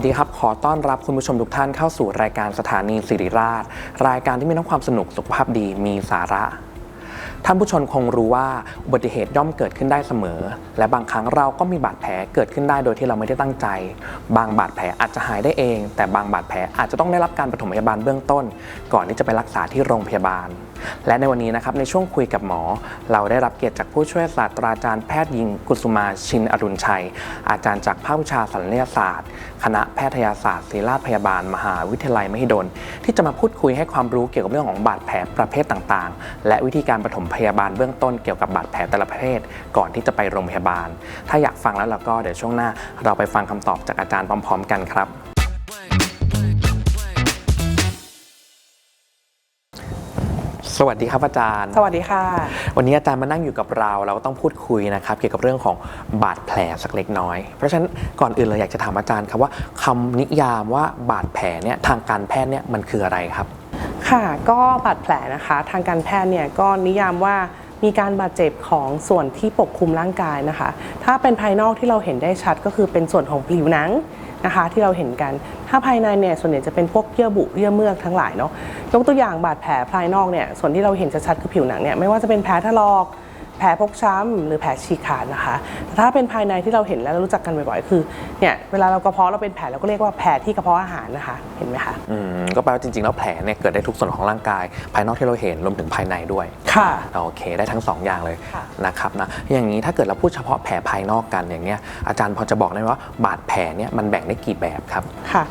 วัสดีครับ ขอต้อนรับคุณผู้ชมทุกท่านเข้าสู่รายการสถานีสิริราช รายการที่มีทั้งความสนุกสุขภาพดีมีสาระ ท่านผู้ชมคงรู้ว่าอุบัติเหตุย่อมเกิดขึ้นได้เสมอ และบางครั้งเราก็มีบาดแผลเกิดขึ้นได้โดยที่เราไม่ได้ตั้งใจ บางบาดแผลอาจจะหายได้เอง แต่บางบาดแผลอาจจะต้องได้รับการปฐมพยาบาลเบื้องต้น ก่อนที่จะไปรักษาที่โรงพยาบาล และในวันนี้นะครับในช่วงคุยกับหมอ เราได้รับเกียรติจากผู้ช่วยศาสตราจารย์แพทย์หญิงกุสุมาชินอรุณชัย อาจารย์จากภาควิชาศัลยศาสตร์ คณะแพทยศาสตร์ศิริราชพยาบาล มหาวิทยาลัยมหิดล ที่จะมาพูดคุยให้ความรู้เกี่ยวกับเรื่องของบาดแผลประเภทต่างๆ และวิธีการปฐมพยาบาลเบื้องต้นเกี่ยวกับบาดแผลแต่ละประเภท ก่อนที่จะไปโรงพยาบาล ถ้าอยากฟังแล้วเราก็เดี๋ยวช่วงหน้า เราไปฟังคำตอบจากอาจารย์พร้อม ๆ กันครับ สวัสดีครับอาจารย์ สวัสดีค่ะ วันนี้อาจารย์มานั่งอยู่กับเรา เราก็ต้องพูดคุยนะครับ เกี่ยวกับเรื่องของบาดแผลสักเล็กน้อย เพราะฉะนั้นก่อนอื่นเลยอยากจะถามอาจารย์ครับว่าคำนิยามว่าบาดแผลเนี่ยทางการแพทย์เนี่ยมันคืออะไรครับ ค่ะ ก็บาดแผลนะคะ ทางการแพทย์เนี่ยก็นิยามว่ามีการบาดเจ็บของส่วนที่ปกคลุมร่างกายนะคะ ถ้าเป็นภายนอกที่เราเห็นได้ชัดก็คือเป็นส่วนของผิวหนังนะคะที่เราเห็นกัน ถ้าภายในเนี่ยส่วนใหญ่จะเป็นพวกเยื่อบุเยื่อเมือกทั้งหลายเนาะยกตัวอย่างบาดแผลภายนอกเนี่ยส่วนที่เราเห็นชัดๆคือผิวหนังเนี่ยไม่ว่าจะเป็นแผลถลอก แผลพกช้ำหรือแผลฉีกขาดนะคะแต่ถ้าเป็นภายในที่เราเห็นแล้วรู้จักกันบ่อยๆคือเนี่ยเวลาเรากระเพาะเราเป็นแผลเราก็เรียกว่าแผลที่กระเพาะอาหารนะคะเห็นไหมคะอืมก็แปลว่าจริงๆแล้วแผลเนี่ยเกิดได้ทุกส่วนของร่างกาย ภายนอกที่เราเห็นรวมถึงภายในด้วยค่ะโอเค ได้ทั้งสองอย่างเลยค่ะนะครับนะอย่างนี้ถ้าเกิดเราพูดเฉพาะแผลภายนอกกันอย่างเนี้ยอาจารย์พอจะบอกได้ไหมว่าบาดแผลเนี่ยมันแบ่งได้กี่แบบครับค่ะ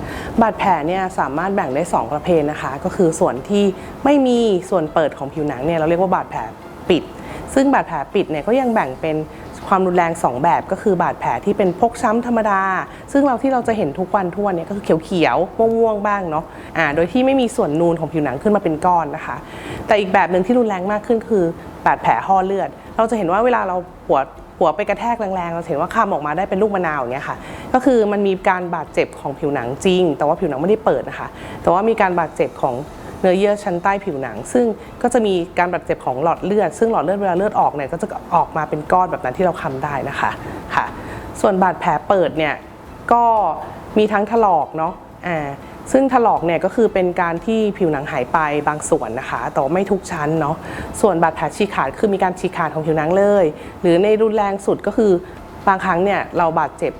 บาดแผลเนี่ยสามารถแบ่งได้ 2 ประเภทนะคะ ก็คือส่วนที่ไม่มีส่วนเปิดของผิวหนังเนี่ยเราเรียกว่าบาดแผลปิด ซึ่งบาดแผลปิดเนี่ยก็ยังแบ่งเป็นความรุนแรง 2 แบบก็คือบาดแผลที่เป็นพกช้ำธรรมดา ซึ่งเราที่เราจะเห็นทุกวันทั่วเนี่ยก็คือเขียวๆม่วงๆบ้างเนาะอ่าโดยที่ไม่มีส่วนนูนของผิวหนังขึ้นมาเป็นก้อนนะคะ แต่อีกแบบหนึ่งที่รุนแรงมากขึ้นคือบาดแผลห่อเลือด เราจะเห็นว่าเวลาเราหัวหัวไปกระแทกแรงๆ เราเห็นว่าคำออกมาได้เป็นลูกมะนาวอย่างเงี้ยค่ะ ก็คือมันมีการบาดเจ็บของผิวหนังจริง แต่ว่าผิวหนังไม่ได้เปิดนะคะ แต่ว่ามีการบาดเจ็บของ เนื้อเยื่อชั้นใต้ผิวหนัง ซึ่งก็จะมีการบาดเจ็บของหลอดเลือด ซึ่งหลอดเลือดเวลาเลือดออกเนี่ยก็จะออกมาเป็นก้อนแบบนั้นที่เราคำได้นะคะค่ะ ส่วนบาดแผลเปิดเนี่ยก็มีทั้งถลอกเนาะอ่าซึ่งถลอกเนี่ยก็คือเป็นการที่ผิวหนังหายไปบางส่วนนะคะ แต่ไม่ทุกชั้นเนาะส่วนบาดแผลฉีกขาดคือมีการฉีกขาดของผิวหนังเลย หรือในรุนแรงสุดก็คือบางครั้งเนี่ยเราบาดเจ็บ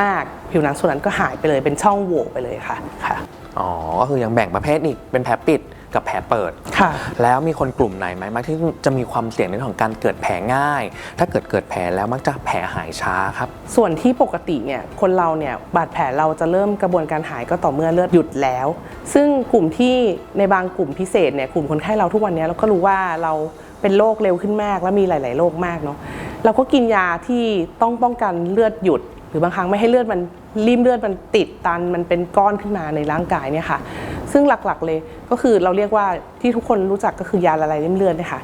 มากผิวหนังส่วนนั้นก็หายไปเลยเป็นช่องโหว่ไปเลยค่ะค่ะ อ๋อ ก็คือยังแบ่งประเภทอีก เป็นแผลปิดกับแผลเปิด ค่ะ แล้วมีคนกลุ่มไหนไหมมักที่จะมีความเสี่ยงในเรื่องของการเกิดแผลง่าย ถ้าเกิดเกิดแผลแล้วมักจะแผลหายช้าครับ ส่วนที่ปกติเนี่ยคนเราเนี่ยบาดแผลเราจะเริ่มกระบวนการหายก็ต่อเมื่อเลือดหยุดแล้ว ซึ่งกลุ่มที่ในบางกลุ่มพิเศษเนี่ยกลุ่มคนไข้เราทุกวันนี้เราก็รู้ว่าเราเป็นโรคเร็วขึ้นมาก และมีหลาย ๆโรคมากเนาะเราก็กินยาที่ต้องป้องกันเลือดหยุด หรือบางครั้งไม่ให้เลือดมัน ริมเลือดมันติดตันมันเป็นก้อนขึ้นมาในร่างกายเนี่ยค่ะ ซึ่งหลักๆเลยก็คือเราเรียกว่าที่ทุกคนรู้จักก็คือยาละลายริ่มเลือดเนี่ยค่ะ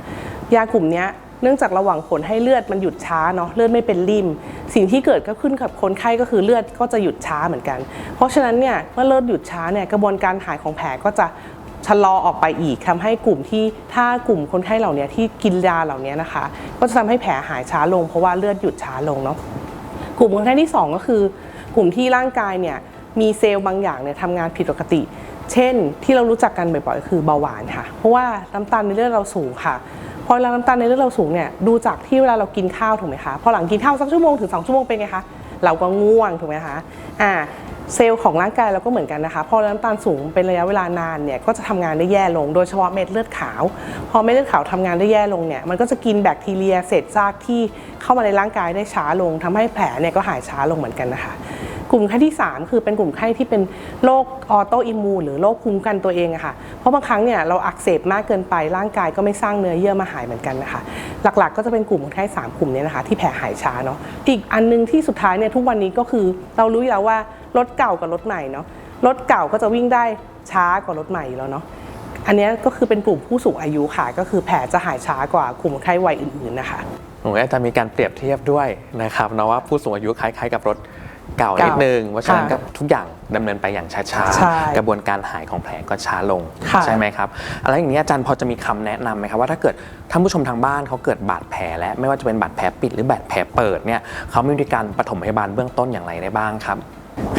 ยากลุ่มนี้เนื่องจากระหว่างผลให้เลือดมันหยุดช้าเนาะเลือดไม่เป็นริ่ม สิ่งที่เกิดก็ขึ้นกับคนไข้ก็คือเลือดก็จะหยุดช้าเหมือนกัน เพราะฉะนั้นเนี่ยเมื่อเลือดหยุดช้าเนี่ยกระบวนการหายของแผลก็จะชะลอออกไปอีกทำให้กลุ่มที่ถ้ากลุ่มคนไข้เหล่านี้ที่กินยาเหล่านี้นะคะ ก็จะทำให้แผลหายช้าลง เพราะว่าเลือดหยุดช้าลงเนาะกลุ่มคนไข้ที่ 2 ก็คือ กลุ่มที่ร่างกายเนี่ยมีเซลล์บางอย่างเนี่ยทำงานผิดปกติ เช่นที่เรารู้จักกันบ่อยๆก็คือเบาหวานค่ะ เพราะว่าน้ำตาลในเลือดเราสูงค่ะพอเวลาน้ำตาลในเลือดเราสูงเนี่ยดูจากที่เวลาเรากินข้าวถูกไหมคะพอหลังกินข้าวสักชั่วโมงถึง2ชั่วโมงเป็นไงคะเราก็ง่วงถูกไหมคะอ่าเซลล์ของร่างกายเราก็เหมือนกันนะคะ พอน้ำตาลสูงเป็นระยะเวลานานเนี่ยก็จะทำงานได้แย่ลง โดยเฉพาะเม็ดเลือดขาว พอเม็ดเลือดขาวทำงานได้แย่ลงเนี่ยมันก็จะกินแบคทีเรียเศษซากที่เข้ามาในร่างกายได้ช้าลงทำให้แผลเนี่ยก็หายช้าลงเหมือนกันนะคะ กลุ่มไข้ที่ 3 คือเป็นกลุ่มไข้ที่เป็นโรคออโตอิมูนหรือโรคภูมิคันตัวเองอะค่ะ เพราะบางครั้งเนี่ยเราอักเสบมากเกินไปร่างกายก็ไม่สร้างเนื้อเยื่อมาหายเหมือนกันนะคะ หลักๆ ก็จะเป็นกลุ่มคนไข้สามกลุ่มนี้นะคะ ที่แผลหายช้าเนาะ อีกอันนึงที่สุดท้ายเนี่ยทุกวันนี้ก็คือเรารู้อยู่แล้วว่ารถเก่ากับรถใหม่เนาะ รถเก่าก็จะวิ่งได้ช้ากว่ารถใหม่แล้วเนาะอันนี้ก็คือเป็นกลุ่มผู้สูงอายุค่ะ ก็คือแผลจะหายช้ากว่ากลุ่มคนไข้วัยอื่นๆนะคะผมก็จะมีการเปรียบเทียบด้วยนะครับนะว่าผู้สูงอายุคล้ายๆกับรถ เก่าเก่านิดนึงเพราะฉะนั้นค่ะก็ทุกอย่างดำเนินไปอย่างช้าใช่ๆกระบวนการหายของแผลก็ช้าลงค่ะใช่ไหมครับอะไรอย่างนี้อาจารย์พอจะมีคำแนะนำไหมครับว่าถ้าเกิดท่านผู้ชมทางบ้านเขาเกิดบาดแผลและไม่ว่าจะเป็นบาดแผลปิดหรือบาดแผลเปิดเนี่ยเขามีวิธีการปฐมพยาบาลเบื้องต้นอย่างไรได้บ้างครับ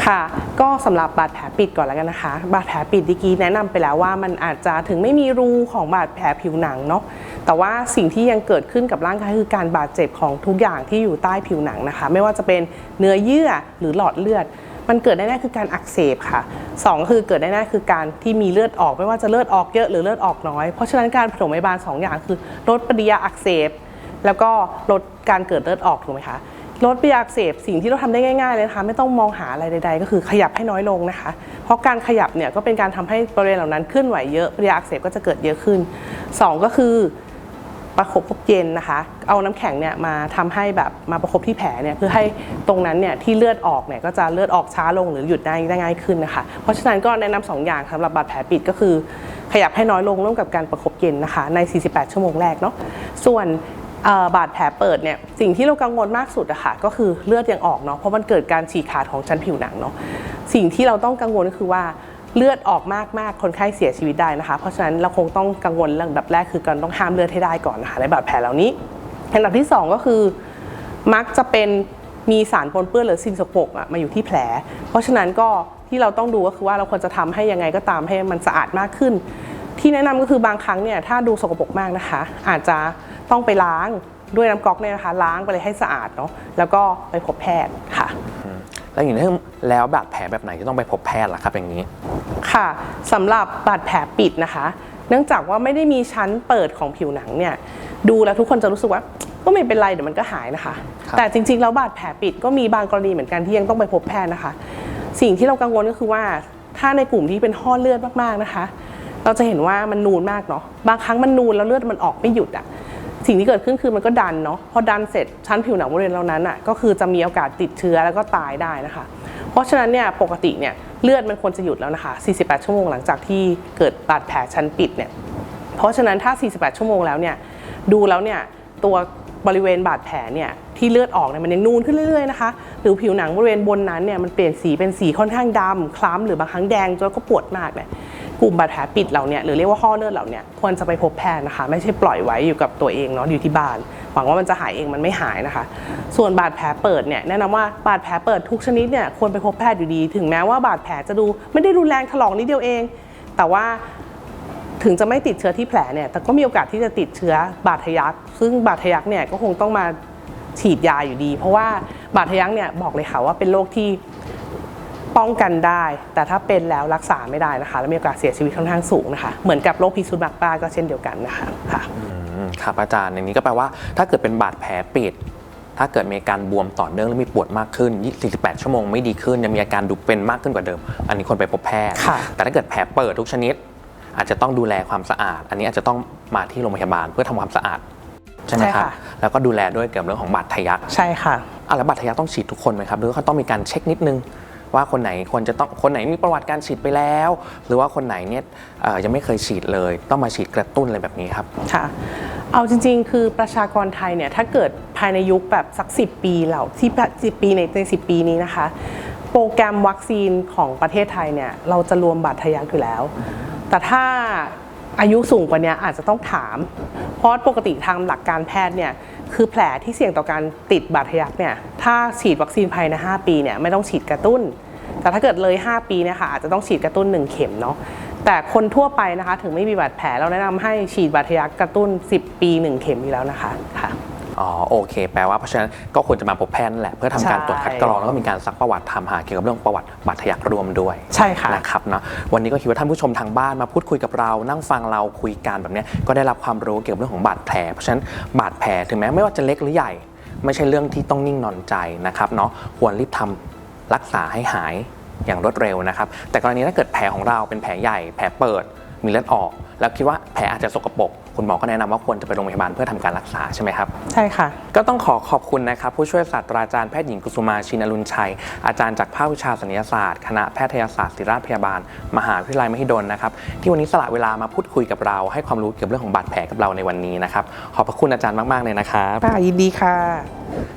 ค่ะก็สำหรับบาดแผลปิดก่อนแล้วกันนะคะ บาดแผลปิดดีกี้แนะนำไปแล้วว่ามันอาจจะถึงไม่มีรูของบาดแผลผิวหนังเนาะ แต่ว่าสิ่งที่ยังเกิดขึ้นกับร่างกายคือการบาดเจ็บของทุกอย่างที่อยู่ใต้ผิวหนังนะคะ ไม่ว่าจะเป็นเนื้อเยื่อหรือหลอดเลือด มันเกิดได้แน่คือการอักเสบค่ะสองคือเกิดได้แน่คือการที่มีเลือดออก ไม่ว่าจะเลือดออกเยอะหรือเลือดออกน้อย เพราะฉะนั้นการผสมพยาบาลสองอย่างคือลดปฏิกิริยาอักเสบแล้วก็ลดการเกิดเลือดออกถูกไหมคะลดปฏิกิริยาอักเสบสิ่งที่เราทำได้ง่ายๆเลยนะคะไม่ต้องมองหาอะไรใด ๆ ก็คือขยับให้น้อยลงนะคะ เพราะการขยับเนี่ยก็เป็นการทำให้บริเวณเหล่านั้นเคลื่อนไหวเยอะปฏิกิริยาอักเสบก็จะเกิดเยอะขึ้นสองก็คือ ประคบพบเย็นนะคะ เอาน้ำแข็งเนี่ยมาทำให้แบบมาประคบที่แผลเนี่ยเพื่อให้ตรงนั้นเนี่ยที่เลือดออกเนี่ยก็จะเลือดออกช้าลงหรือหยุดได้ง่ายขึ้นนะคะ เพราะฉะนั้นก็แนะนำสองอย่างสำหรับบาดแผลปิดก็คือ ขยับให้น้อยลงร่วมกับการประคบเย็นนะคะ ใน 48 ชั่วโมงแรกเนาะส่วนบาดแผลเปิดเนี่ยสิ่งที่เรากังวลมากสุดอะค่ะก็คือเลือดยังออกเนาะเพราะมันเกิดการฉีกขาดของชั้นผิวหนังเนาะสิ่งที่เราต้องกังวลก็คือว่า เลือดออกมากๆ คนไข้เสียชีวิตได้นะคะ เพราะฉะนั้นเราคงต้องกังวลเรื่องดับแรกคือการต้องห้ามเลือดให้ได้ก่อนนะคะในบาดแผลเหล่านี้อันดับที่สองก็คือมักจะเป็นมีสารปนเปื้อนหรือสิ่งสกปรกมาอยู่ที่แผล เพราะฉะนั้นก็ที่เราต้องดูก็คือว่าเราควรจะทำให้ยังไงก็ตามให้มันสะอาดมากขึ้น ที่แนะนำก็คือบางครั้งเนี่ยถ้าดูสกปรกมากนะคะ อาจจะต้องไปล้างด้วยน้ำก๊อกเนี่ยนะคะ ล้างไปเลยให้สะอาดเนาะแล้วก็ไปพบแพทย์ค่ะ แล้วอย่างนี้แล้วบาดแผลแบบไหนที่ต้องไปพบแพทย์ล่ะครับอย่างนี้ ค่ะสำหรับบาดแผลปิดนะคะ เนื่องจากว่าไม่ได้มีชั้นเปิดของผิวหนังเนี่ยดูแล้วทุกคนจะรู้สึกว่าก็ไม่เป็นไรเดี๋ยวมันก็หายนะคะครับแต่จริงๆแล้วบาดแผลปิดก็มีบางกรณีเหมือนกันที่ยังต้องไปพบแพทย์นะคะ สิ่งที่เรากังวลก็คือว่าถ้าในกลุ่มที่เป็นห้อเลือดมากๆนะคะ เราจะเห็นว่ามันนูนมากเนาะบางครั้งมันนูนแล้วเลือดมันออกไม่หยุดอะ สิ่งที่เกิดขึ้นคือมันก็ดันเนาะพอดันเสร็จชั้นผิวหนังบริเวณเหล่านั้นอะก็คือจะมีโอกาสติดเชื้อแล้วก็ตายได้นะคะ เพราะฉะนั้นเนี่ยปกติเนี่ยเลือดมันควรจะหยุดแล้วนะคะ 48 ชั่วโมงหลังจากที่เกิดบาดแผลชั้นปิดเนี่ยเพราะฉะนั้นถ้า 48 ชั่วโมงแล้วเนี่ยดูแล้วเนี่ยตัวบริเวณบาดแผลเนี่ยที่เลือดออกเนี่ยมันยังนูนขึ้นเรื่อยๆนะคะหรือผิวหนังบริเวณบนนั้นเนี่ยมันเปลี่ยนสีเป็นสีค่อนข้างดำคล้ำหรือบางครั้งแดงจนก็ปวดมากเนี่ย กลุ่มบาดแผลปิดเหล่านี้หรือเรียกว่าห่อเลือดเหล่านี้ควรจะไปพบแพทย์นะคะ ไม่ใช่ปล่อยไว้อยู่กับตัวเองเนาะอยู่ที่บ้าน หวังว่ามันจะหายเองมันไม่หายนะคะ ส่วนบาดแผลเปิดเนี่ยแนะนำว่าบาดแผลเปิดทุกชนิดเนี่ยควรไปพบแพทย์อยู่ดี ถึงแม้ว่าบาดแผลจะดูไม่ได้รุนแรงถลอกนิดเดียวเอง แต่ว่าถึงจะไม่ติดเชื้อที่แผลเนี่ย แต่ก็มีโอกาสที่จะติดเชื้อบาดทะยัก ซึ่งบาดทะยักเนี่ยก็คงต้องมาฉีดยาอยู่ดี เพราะว่าบาดทะยักเนี่ยบอกเลยค่ะว่าเป็นโรคที่ ป้องกันได้ แต่ถ้าเป็นแล้วรักษาไม่ได้นะคะ และมีโอกาสเสียชีวิตค่อนข้างสูงนะคะ เหมือนกับโรคพิษสุนัขบ้าก็เช่นเดียวกันนะคะค่ะอืมครับอาจารย์อย่างนี้ก็แปลว่าถ้าเกิดเป็นบาดแผลปิด ถ้าเกิดมีอาการบวมต่อเนื่องและมีปวดมากขึ้น 48 ชั่วโมงไม่ดีขึ้นยังมีอาการดูเป็นมากขึ้นกว่าเดิม อันนี้ควรไปพบแพทย์ค่ะแต่ถ้าเกิดแผลเปิดทุกชนิด อาจจะต้องดูแลความสะอาด อันนี้อาจจะต้องมาที่โรงพยาบาลเพื่อทำความสะอาดใช่ไหมครับแล้วก็ดูแลด้วยเกี่ยวกับเรื่องของบาดทะยักใช่ค่ะอะแล้วบาดทะยักต้องฉีดทุกคนไหมครับหรือว่าเขาต้องมีการเช็คนิดนึง ว่าคนไหนควรจะต้องคนไหนมีประวัติการฉีดไปแล้ว หรือว่าคนไหนเนี่ยยังไม่เคยฉีดเลย ต้องมาฉีดกระตุ้นอะไรแบบนี้ครับค่ะเอาจริง ๆ คือประชากรไทยเนี่ยถ้าเกิดภายในยุคแบบสัก 10 ปีเหล่าที่สิปีในใน10ปีนี้นะคะ โปรแกรมวัคซีนของประเทศไทยเนี่ยเราจะรวมบาดทะยักอยู่แล้ว แต่ถ้าอายุสูงกว่านี้อาจจะต้องถาม เพราะปกติทางหลักการแพทย์เนี่ย คือแผลที่เสี่ยงต่อการติดบาดทะยักเนี่ยถ้าฉีดวัคซีนภายใน 5 ปีเนี่ยไม่ต้องฉีดกระตุ้น แต่ถ้าเกิดเลย 5 ปีเนี่ยค่ะอาจจะต้องฉีดกระตุ้น 1 เข็มเนาะแต่คนทั่วไปนะคะถึงไม่มีบาดแผลเราแนะนำให้ฉีดบาดทะยักกระตุ้น 10 ปี 1 เข็มอยู่แล้วนะคะค่ะ อ๋อโอเค แปลว่าเพราะฉะนั้นก็ควรจะมาพบแพทย์นั่นแหละเพื่อทำการใช่ ตรวจคัดกรองแล้วก็มีการซักประวัติทำหาเกี่ยวกับเรื่องประวัติบาดทะยักรวมด้วย ใช่ค่ะ นะครับเนาะวันนี้ก็คิดว่าท่านผู้ชมทางบ้านมาพูดคุยกับเรา นั่งฟังเราคุยกันแบบเนี้ยก็ได้รับความรู้เกี่ยวกับเรื่องของบาดแผล เพราะฉะนั้นบาดแผลถึงแม้ไม่ว่าจะเล็กหรือใหญ่ ไม่ใช่เรื่องที่ต้องนิ่งนอนใจนะครับเนาะควรรีบทำรักษาให้หายอย่างรวดเร็วนะครับ แต่กรณีถ้าเกิดแผลของเราเป็นแผลใหญ่ แผลเปิดมีเลือดออก แล้วคิดว่าแผลอาจจะสกปรก คุณหมอก็แนะนำว่าควรจะไปโรงพยาบาลเพื่อทำการรักษาใช่ไหมครับ ใช่ค่ะ ก็ต้องขอขอบคุณนะครับผู้ช่วยศาสตราจารย์แพทย์หญิงกุสุมาชินอรุณชัย อาจารย์จากภาควิชาศัลยศาสตร์คณะแพทยศาสตร์ศิริราชพยาบาล มหาวิทยาลัยมหิดลนะครับที่วันนี้สละเวลามาพูดคุยกับเรา ให้ความรู้เกี่ยวกับเรื่องของบาดแผลกับเราในวันนี้นะครับขอบพระคุณอาจารย์มากๆเลยนะครับ ค่ะยินดีค่ะ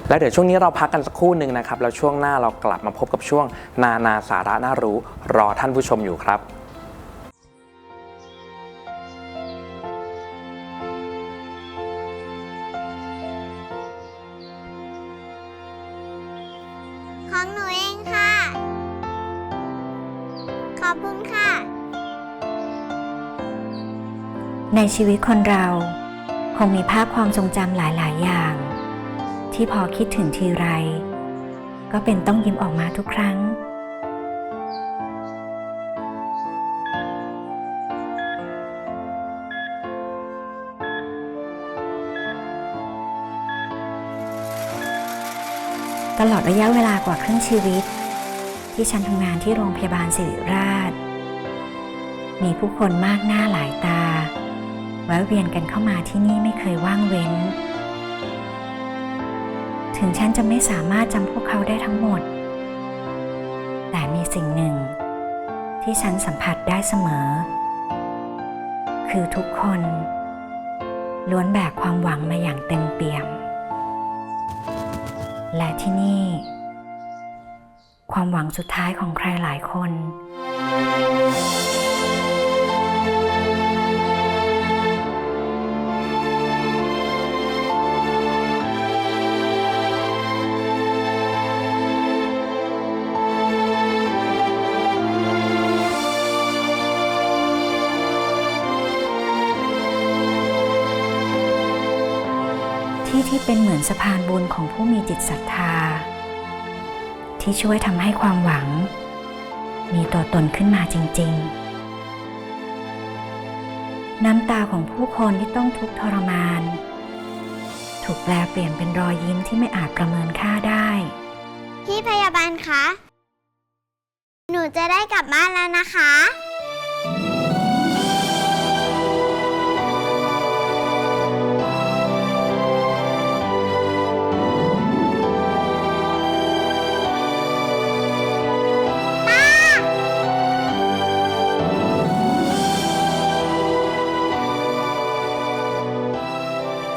แล้วเดี๋ยวช่วงนี้เราพักกันสักครู่หนึ่งนะครับแล้วช่วงหน้าเรากลับมาพบกับช่วงนานาสาระน่ารู้รอท่านผู้ชมอยู่ครับ ในชีวิตคนเรา คงมีภาพความทรงจำหลาย ๆ อย่าง ที่พอคิดถึงทีไร ก็เป็นต้องยิ้มออกมาทุกครั้ง ตลอดระยะเวลากว่าครึ่งชีวิต ที่ฉันทำงานที่โรงพยาบาลสิริราช มีผู้คนมากหน้าหลายตา แวะเวียนกันเข้ามาที่นี่ไม่เคยว่างเว้น ถึงฉันจะไม่สามารถจำพวกเขาได้ทั้งหมด แต่มีสิ่งหนึ่ง ที่ฉันสัมผัสได้เสมอ คือทุกคน ล้วนแบกความหวังมาอย่างเต็มเปี่ยม และที่นี่ ความหวังสุดท้ายของใครหลายคน ที่ที่เป็นเหมือนสะพานบุญของผู้มีจิตศรัทธา ที่ช่วยทำให้ความหวัง มีตัวตนขึ้นมาจริง ๆ น้ำตาของผู้คนที่ต้องทุกข์ทรมาน ถูกแปลเปลี่ยนเป็นรอยยิ้มที่ไม่อาจประเมินค่าได้ พี่พยาบาลคะ หนูจะได้กลับบ้านแล้วนะคะ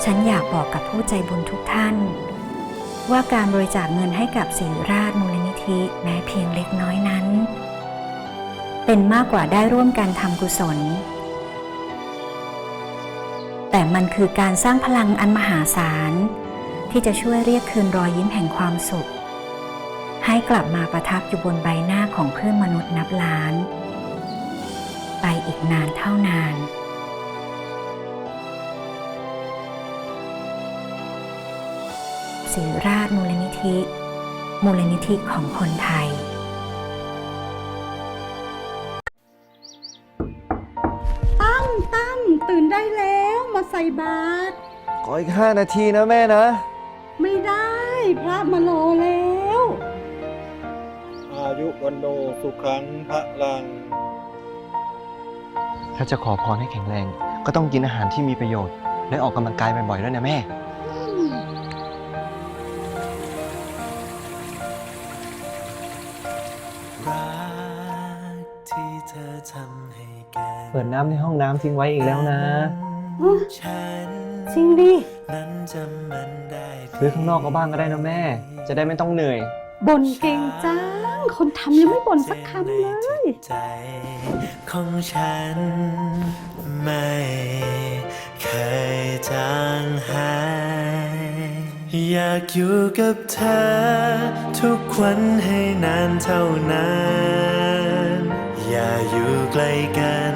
ฉันอยากบอกกับผู้ใจบุญทุกท่าน ว่าการบริจาคเงินให้กับศิริราชมูลนิธิแม้เพียงเล็กน้อยนั้น เป็นมากกว่าได้ร่วมกันทำกุศล แต่มันคือการสร้างพลังอันมหาศาล ที่จะช่วยเรียกคืนรอยยิ้มแห่งความสุข ให้กลับมาประทับอยู่บนใบหน้าของเพื่อนมนุษย์นับล้าน ไปอีกนานเท่านาน ศิริราชมูลนิธิ มูลนิธิของคนไทย ตั้มตั้มตื่นได้แล้วมาใส่บาตรขออีกห้านาทีนะแม่นะ ไม่ได้พระมารอแล้ว อายุวันโนสุขังพระลัง ถ้าจะขอพรให้แข็งแรง ก็ต้องกินอาหารที่มีประโยชน์ และออกกำลังกายบ่อยๆด้วยนะแม่ ปิดน้ำในห้องน้ำทิ้งไว้อีกแล้วนะ จริงดิซื้อข้างนอกก็บ้างก็ได้นะแม่ จะได้ไม่ต้องเหนื่อยบ่นเก่งจัง คนทำยังไม่บ่นสักคำเลยใจของฉันไม่เคยจางหายอยากอยู่กับเธอ ทุกวันให้นานเท่านาน อย่าอยู่ไกลกัน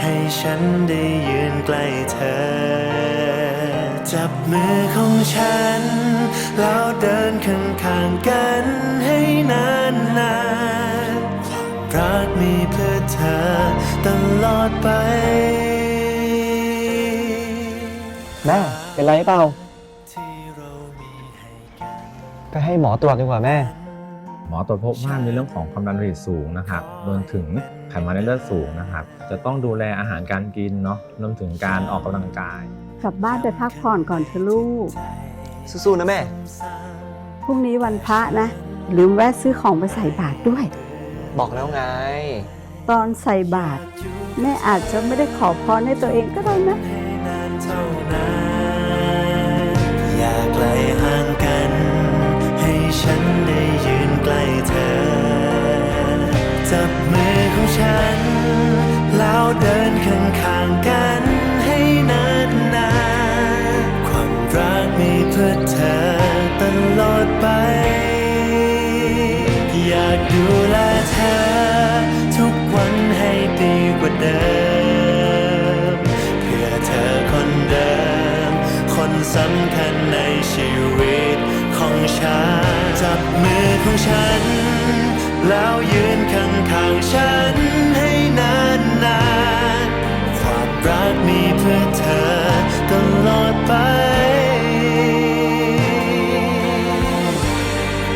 ให้ฉันได้ยืนใกล้เธอ จับมือของฉัน แล้วเดินข้างๆกันให้นานนานๆความรักมีเพื่อเธอตลอดไป แม่ เป็นไรเปล่าที่เรามีให้กันไปให้หมอตรวจดีกว่าแม่ หมอตรวจพบว่ามีเรื่องของความดันโลหิตสูงนะครับรวมถึงไขมันในเลือดสูงนะครับ จะต้องดูแลอาหารการกินเนาะรวมถึงการออกกำลังกาย กลับบ้านไปพักผ่อนก่อนเถอะลูก สู้ๆนะแม่ พรุ่งนี้วันพระนะ ลืมแวะซื้อของไปใส่บาตรด้วย บอกแล้วไง ตอนใส่บาตรแม่อาจจะไม่ได้ขอพรให้ตัวเองก็ได้นะัน แล้วเดินข้างข้างกันให้นานนานความรักมีเพื่อเธอตลอดไป อยากดูแลเธอ ทุกวันให้ดีกว่าเดิม เพื่อเธอคนเดิม คนสำคัญในชีวิตของฉัน จับมือของฉัน แล้วยืนข้างๆฉัน รักมีเพื่อเธอตลอดไป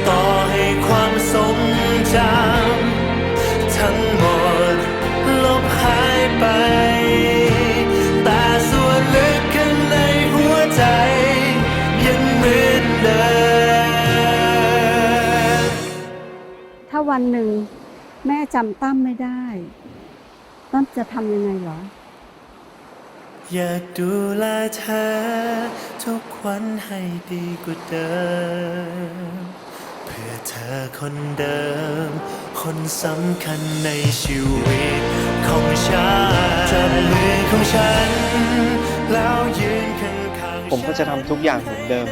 ต่อให้ความทรงจำทั้งหมดลบหายไป แต่ส่วนลึกข้างในหัวใจ ยังเหมือนเดิมถ้าวันหนึ่งแม่จำตั้มไม่ได้ ตั้มจะทำยังไงหรอ อยากดูแลเธอ ทุกวันให้ดีกว่าเดิม เพื่อเธอคนเดิม คนสำคัญในชีวิตของฉันจับมือของฉัน แล้วยืนข้างๆผมก็จะทำทุกอย่างเหมือนเดิม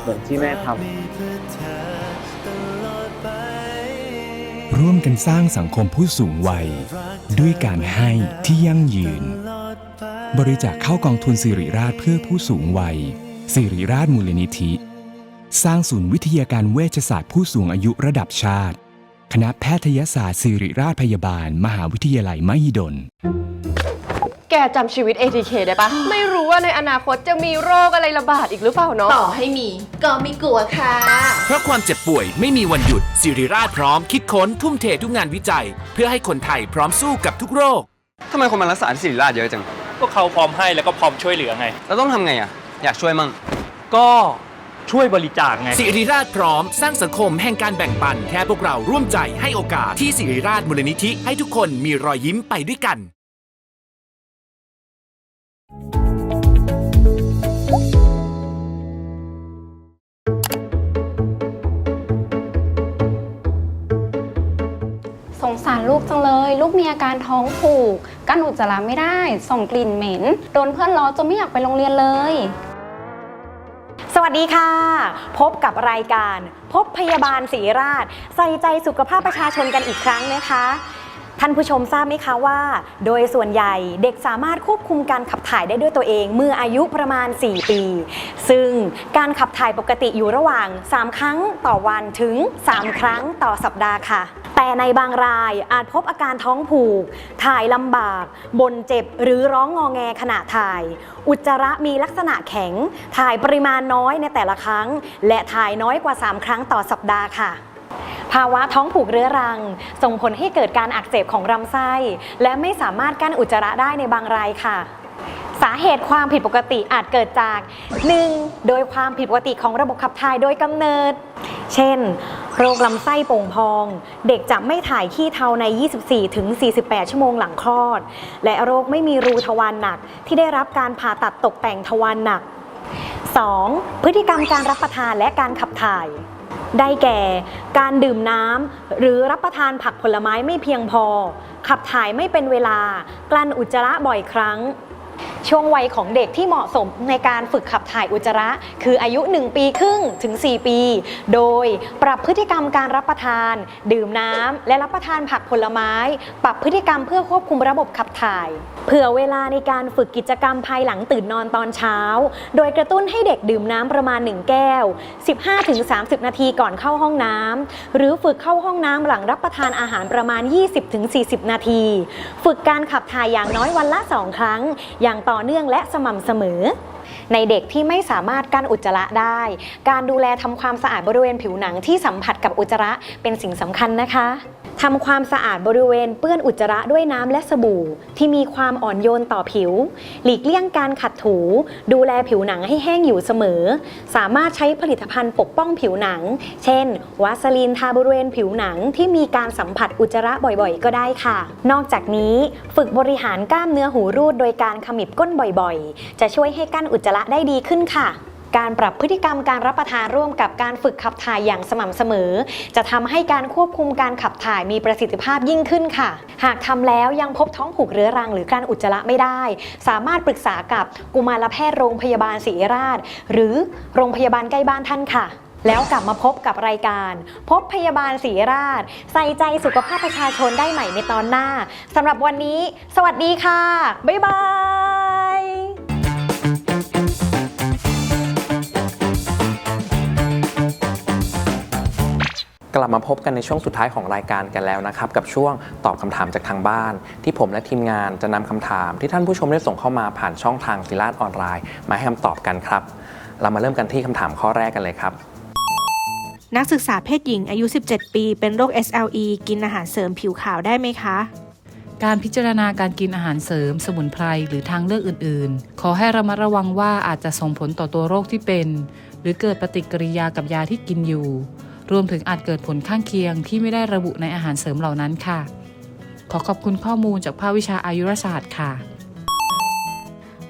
เหมือนที่แม่ทำ ร่วมกันสร้างสังคมผู้สูงวัย ด้วยการให้ที่ยั่งยืน บริจาคเข้ากองทุนสิริราชเพื่อผู้สูงวัย สิริราชมูลนิธิ สร้างศูนย์วิทยาการเวชศาสตร์ผู้สูงอายุระดับชาติ คณะแพทยศาสตร์สิริราชพยาบาล มหาวิทยาลัยมหิดล แกจำชีวิต ATK ได้ปะ ไม่รู้ว่าในอนาคตจะมีโรคอะไรระบาดอีกหรือเปล่าเนาะ ต่อให้มี ก็ไม่กลัวค่ะ เพราะความเจ็บป่วยไม่มีวันหยุดสิริราชพร้อมคิดค้นทุ่มเททุกงานวิจัย เพื่อให้คนไทยพร้อมสู้กับทุกโรค ทำไมคนมารักษาที่ศิริราชเยอะจัง ก็เขาพร้อมให้แล้วก็พร้อมช่วยเหลือไง เราต้องทำไงอะ อยากช่วยมั่ง ก็ช่วยบริจาคไง สิริราชพร้อมสร้างสังคมแห่งการแบ่งปันแค่พวกเราร่วมใจให้โอกาสที่สิริราชมูลนิธิให้ทุกคนมีรอยยิ้มไปด้วยกัน สงสารลูกจังเลย ลูกมีอาการท้องผูก กั้นอุจจาระไม่ได้ ส่งกลิ่นเหม็น โดนเพื่อนล้อจนไม่อยากไปโรงเรียนเลย สวัสดีค่ะ พบกับรายการ พบพยาบาลศรีราช ใส่ใจสุขภาพประชาชนกันอีกครั้งนะคะ ท่านผู้ชมทราบไหมคะว่า โดยส่วนใหญ่เด็กสามารถควบคุมการขับถ่ายได้ด้วยตัวเอง เมื่ออายุประมาณ 4 ปี ซึ่งการขับถ่ายปกติอยู่ระหว่าง 3 ครั้งต่อวันถึง 3 ครั้งต่อสัปดาห์ค่ะ แต่ในบางรายอาจพบอาการท้องผูก ถ่ายลำบากบ่นเจ็บหรือร้องงอแงขณะถ่าย อุจจาระมีลักษณะแข็ง ถ่ายปริมาณน้อยในแต่ละครั้ง และถ่ายน้อยกว่า 3 ครั้งต่อสัปดาห์ค่ะ ภาวะท้องผูกเรื้อรัง ส่งผลให้เกิดการอักเสบของลำไส้ และไม่สามารถกั้นอุจจาระได้ในบางรายค่ะ สาเหตุความผิดปกติอาจเกิดจาก 1. โดยความผิดปกติของระบบขับถ่ายโดยกำเนิด เช่น โรคลำไส้โป่งพอง เด็กจะไม่ถ่ายขี้เทาใน 24-48 ชั่วโมงหลังคลอด และโรคไม่มีรูทวารหนัก ที่ได้รับการผ่าตัดตกแต่งทวารหนัก 2. พฤติกรรมการรับประทานและการขับถ่าย ได้แก่ การดื่มน้ำหรือรับประทานผักผลไม้ไม่เพียงพอ ขับถ่ายไม่เป็นเวลา กลั้นอุจจาระบ่อยครั้ง ช่วงวัยของเด็กที่เหมาะสมในการฝึกขับถ่ายอุจจาระ คืออายุ 1 ปีครึ่งถึง 4 ปี โดยปรับพฤติกรรมการรับประทาน ดื่มน้ำและรับประทานผักผลไม้ ปรับพฤติกรรมเพื่อควบคุมระบบขับถ่าย เผื่อเวลาในการฝึกกิจกรรมภายหลังตื่นนอนตอนเช้า โดยกระตุ้นให้เด็กดื่มน้ำประมาณ 1 แก้ว 15-30 นาทีก่อนเข้าห้องน้ำหรือฝึกเข้าห้องน้ำหลังรับประทานอาหารประมาณ 20-40 นาที ฝึกการขับถ่ายอย่างน้อยวันละ 2 ครั้งอย่างต่อเนื่องและสม่ำเสมอ ในเด็กที่ไม่สามารถกั้นอุจจาระได้ การดูแลทำความสะอาดบริเวณผิวหนังที่สัมผัสกับอุจจาระเป็นสิ่งสำคัญนะคะ ทำความสะอาดบริเวณเปื้อนอุจจาระด้วยน้ำและสบู่ ที่มีความอ่อนโยนต่อผิว หลีกเลี่ยงการขัดถู ดูแลผิวหนังให้แห้งอยู่เสมอ สามารถใช้ผลิตภัณฑ์ปกป้องผิวหนัง เช่น วาสลีนทาบริเวณผิวหนังที่มีการสัมผัสอุจจาระบ่อยๆ ก็ได้ค่ะ นอกจากนี้ฝึกบริหารกล้ามเนื้อหูรูดโดยการขมิบก้นบ่อยๆ จะช่วยให้กั้นอุจจาระได้ดีขึ้นค่ะ การปรับพฤติกรรมการรับประทานร่วมกับการฝึกขับถ่ายอย่างสม่ำเสมอ จะทำให้การควบคุมการขับถ่ายมีประสิทธิภาพยิ่งขึ้นค่ะ หากทำแล้วยังพบท้องผูกเรื้อรังหรือการอุจจาระไม่ได้ สามารถปรึกษากับกุมารแพทย์โรงพยาบาลศรีราช หรือโรงพยาบาลใกล้บ้านท่านค่ะแล้วกลับมาพบกับรายการ พบพยาบาลศรีราช ใส่ใจสุขภาพประชาชนได้ใหม่ในตอนหน้าสำหรับวันนี้ สวัสดีค่ะ บ๊ายบาย ลับมาพบกันในช่วงสุดท้ายของรายการกันแล้วนะครับ กับช่วงตอบคำถามจากทางบ้าน ที่ผมและทีมงานจะนำคำถามที่ท่านผู้ชมได้ส่งเข้ามาผ่านช่องทางศิลาดออนไลน์ มาให้คำตอบกันครับ เรามาเริ่มกันที่คำถามข้อแรกกันเลยครับ นักศึกษาเพศหญิงอายุ 17 ปี เป็นโรค SLE กินอาหารเสริมผิวขาวได้ไหมคะการพิจารณาการกินอาหารเสริม สมุนไพรหรือทางเลือกอื่น ๆ ขอให้ระมัดระวังว่าอาจจะส่งผลต่อตัวโรคที่เป็น หรือเกิดปฏิกิริยากับยาที่กินอยู่ รวมถึงอาจเกิดผลข้างเคียงที่ไม่ได้ระบุในอาหารเสริมเหล่านั้นค่ะ ขอขอบคุณข้อมูลจากภาควิชาอายุรศาสตร์ค่ะ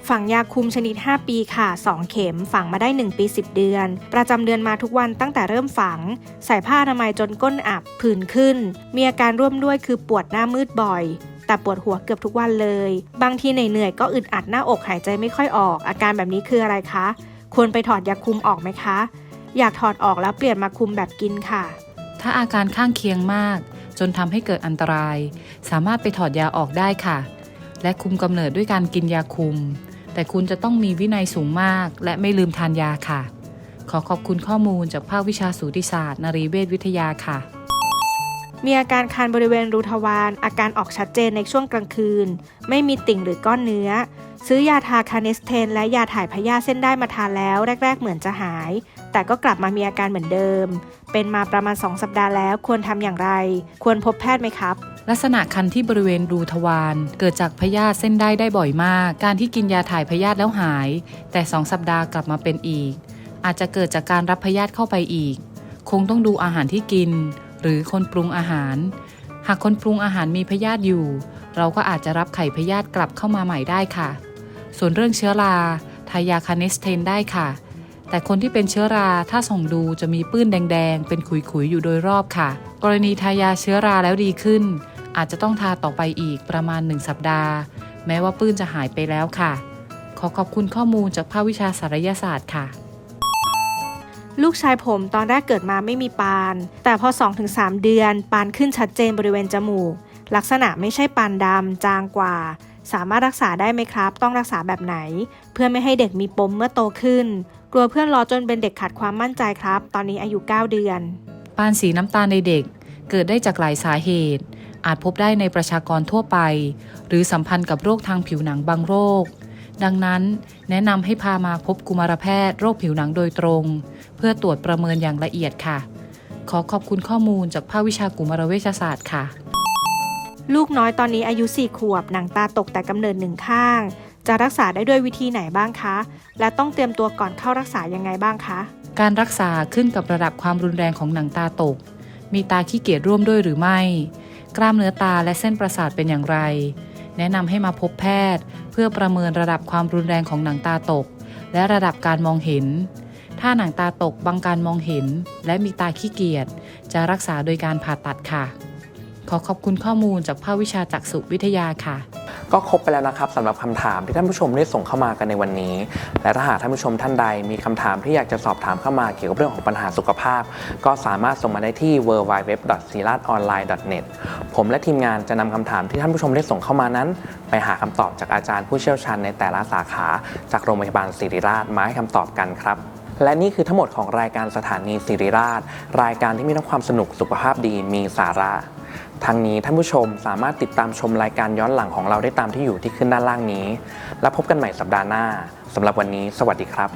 ฝังยาคุมชนิด 5 ปีค่ะ 2 เข็ม ฝังมาได้ 1 ปี 10 เดือน ประจำเดือนมาทุกวันตั้งแต่เริ่มฝัง ใส่ผ้าอนามัยจนก้นอับผื่นขึ้น มีอาการร่วมด้วยคือปวดหน้ามืดบ่อยแต่ปวดหัวเกือบทุกวันเลย บางทีเหนื่อยๆก็อึดอัดหน้าอกหายใจไม่ค่อยออก อาการแบบนี้คืออะไรคะ ควรไปถอดยาคุมออกไหมคะ อยากถอดออกแล้วเปลี่ยนมาคุมแบบกินค่ะ ถ้าอาการข้างเคียงมาก จนทำให้เกิดอันตราย สามารถไปถอดยาออกได้ค่ะ และคุมกำเนิดด้วยการกินยาคุม แต่คุณจะต้องมีวินัยสูงมาก และไม่ลืมทานยาค่ะ ขอขอบคุณข้อมูลจากภาควิชาสูติศาสตร์นรีเวชวิทยาค่ะมีอาการคันบริเวณรูทวาร อาการออกชัดเจนในช่วงกลางคืน ไม่มีติ่งหรือก้อนเนื้อ ซื้อยาทาคาเนสเทน และยาถ่ายพยาธิเส้นได้มาทานแล้ว แรก ๆ เหมือนจะหาย แต่ก็กลับมามีอาการเหมือนเดิม เป็นมาประมาณ 2 สัปดาห์แล้วควรทำอย่างไร ควรพบแพทย์ไหมครับ ลักษณะคันที่บริเวณรูทวารเกิดจากพยาธิเส้นได้ได้บ่อยมาก การที่กินยาถ่ายพยาธิแล้วหาย แต่ 2 สัปดาห์กลับมาเป็นอีก อาจจะเกิดจากการรับพยาธิเข้าไปอีก คงต้องดูอาหารที่กิน หรือคนปรุงอาหาร หากคนปรุงอาหารมีพยาธิอยู่ เราก็อาจจะรับไข่พยาธิกลับเข้ามาใหม่ได้ค่ะ ส่วนเรื่องเชื้อราทายาคาเนสเทนได้ค่ะ แต่คนที่เป็นเชื้อราถ้าส่องดูจะมีปื้นแดง ๆ เป็นขุยๆอยู่โดยรอบค่ะ กรณีทายาเชื้อราแล้วดีขึ้น อาจจะต้องทาต่อไปอีกประมาณ 1 สัปดาห์ แม้ว่าปื้นจะหายไปแล้วค่ะ ขอขอบคุณข้อมูลจากภาควิชาสารยศาสตร์ค่ะ ลูกชายผมตอนแรกเกิดมาไม่มีปาน แต่พอ 2-3 เดือน ปานขึ้นชัดเจนบริเวณจมูก ลักษณะไม่ใช่ปานดำจางกว่าสามารถรักษาได้ไหมครับ ต้องรักษาแบบไหน เพื่อไม่ให้เด็กมีปมเมื่อโตขึ้น กลัวเพื่อนล้อจนเป็นเด็กขาดความมั่นใจครับ ตอนนี้อายุ 9 เดือน ปานสีน้ำตาลในเด็กเกิดได้จากหลายสาเหตุ อาจพบได้ในประชากรทั่วไป หรือสัมพันธ์กับโรคทางผิวหนังบางโรค ดังนั้น แนะนำให้พามาพบกุมารแพทย์โรคผิวหนังโดยตรง เพื่อตรวจประเมินอย่างละเอียดค่ะ ขอขอบคุณข้อมูลจากภาควิชากุมารเวชศาสตร์ค่ะ ลูกน้อยตอนนี้อายุ 4 ขวบ หนังตาตกแต่กำเนิดหนึ่งข้าง จะรักษาได้ด้วยวิธีไหนบ้างคะ และต้องเตรียมตัวก่อนเข้ารักษายังไงบ้างคะ การรักษาขึ้นกับระดับความรุนแรงของหนังตาตก มีตาขี้เกียจร่วมด้วยหรือไม่ กล้ามเนื้อตาและเส้นประสาทเป็นอย่างไร แนะนำให้มาพบแพทย์ เพื่อประเมินระดับความรุนแรงของหนังตาตก และระดับการมองเห็น ถ้าหนังตาตกบังการมองเห็น และมีตาขี้เกียจจะรักษาโดยการผ่าตัดค่ะ ขอขอบคุณข้อมูลจากภาควิชาจักษุวิทยาค่ะ ก็ครบไปแล้วนะครับสำหรับคำถามที่ท่านผู้ชมได้ส่งเข้ามากันในวันนี้ และถ้าหากท่านผู้ชมท่านใดมีคำถามที่อยากจะสอบถามเข้ามาเกี่ยวกับเรื่องของปัญหาสุขภาพ ก็สามารถส่งมาได้ที่ w w w s i l a t o n l i n e n e t ผมและทีมงานจะนำคำถามที่ท่านผู้ชมได้ส่งเข้ามานั้น ไปหาคำตอบจากอาจารย์ผู้เชี่ยวชาญในแต่ละสาขา จากโรงพยาบาลศิริราชมาให้คำตอบกันครับและนี่คือทั้งหมดของรายการสถานีศิริราช รายการที่มีทั้งความสนุกสุขภาพดีมีสาระ ทั้งนี้ท่านผู้ชมสามารถติดตามชมรายการย้อนหลังของเราได้ตามที่อยู่ที่ขึ้นด้านล่างนี้ แล้วพบกันใหม่สัปดาห์หน้าสำหรับวันนี้ สวัสดีครับ